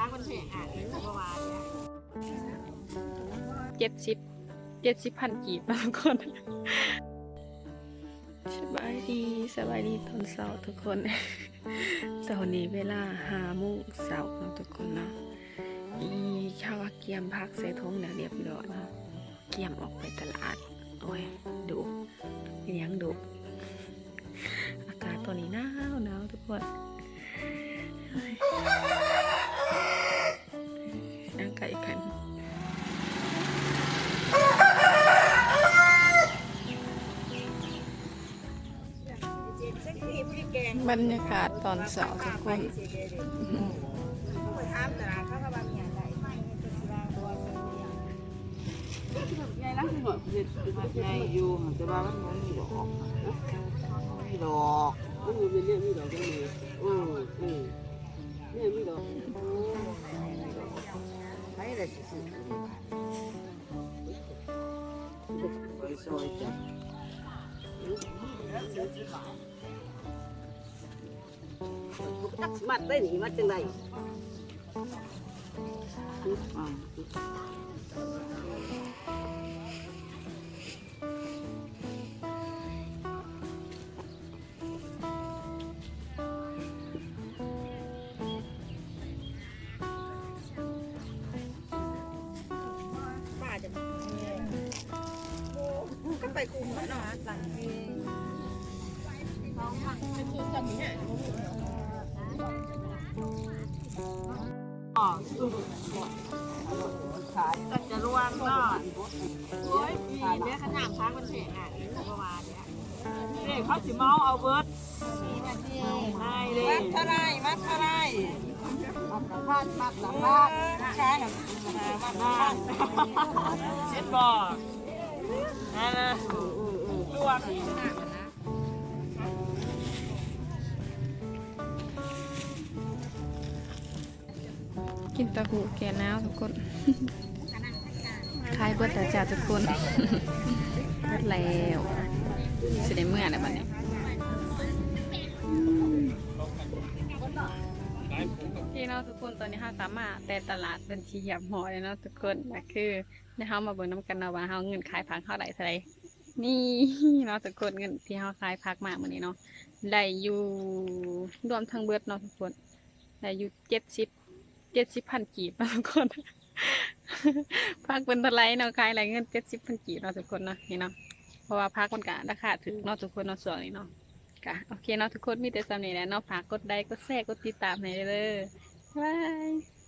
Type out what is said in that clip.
พักมันเพงอะเมื่อวานเนี่ยเจ็ดสิบเจ็ดสิบพันกีบนะทุกคนสบายดีสบายดีตอนเสาร์ทุกคนตอนนี้เวลาหาโมุงเสาร์นะทุกคนเนาะอีข้าวเกียมพักใส่ทงแล้วเรียบร้อยเนาะเกียมออกไปตลาด โอ้ยดุเป็นยังดุอากาศตอนนี้หนาวหนาวทุกคน บรรยากาศตอนเสาร์ทุกคน ยายรักหน่อยเด็ดยายอยู่แต่ว่ามันไม่มีดอกมีดอกเออเป็นเนี่ยมีดอกก็มีเออเออเนี่ยมีดอกใช่เลยสิไปซอยจ้ะตัก มัดได้หนิมัดจังไดอ่าป้าจะก็ไปคุมแล้วเนาะหลังน้อง แต่จะรวมก็โอ้ยพี่เนี่ยขนาดพักมันเพลงอะนี่ประมาณเนี้ยเนี่ยเขาสิเมาเอาเบิร์ดได้เลยมัดเท่าไรมัดเท่าไรมัดละพันมัดละพันใช่มัดละพันเช็ดบอกนั่นนะรวม กินตะหูแก่น้วทุกคนคลายเบิดแต่จ้าทุกคนเบิดแล้วสิได้เมื่อนะบัดนี้พี่เนาะทุกคนตอนนี้เฮาสามารถแต่ตลาดเป็นชีหยับหอเลยเนาะทุกคนนะคือในเฮามาเบิ่งน้ำกันเนาะว่าเฮาเงินขายผักเท่าไหร่เท่าไรนี่เนาะทุกคนเงินที่เฮาขายผักมามื้อนี้เนาะได้อยู่รวมทั้งเบิดเนาะทุกคนได้อยู่เจ็ดสิบ เจ็ดสิบพันกีบนะทุกคนพักเป็นตะไลเนาะขายอะไรเงินเจ็ดสิบพันกีบเนาะทุกคนเนาะนี่เนาะเพราะว่าพักมันกะราคาถึงเนาะทุกคนเนาะส่วนนี้เนาะกะโอเคเนาะทุกคนมีแต่สำเนียงแหละเนาะฝากกดไลค์กดแชร์กดติดตามให้เลยบาย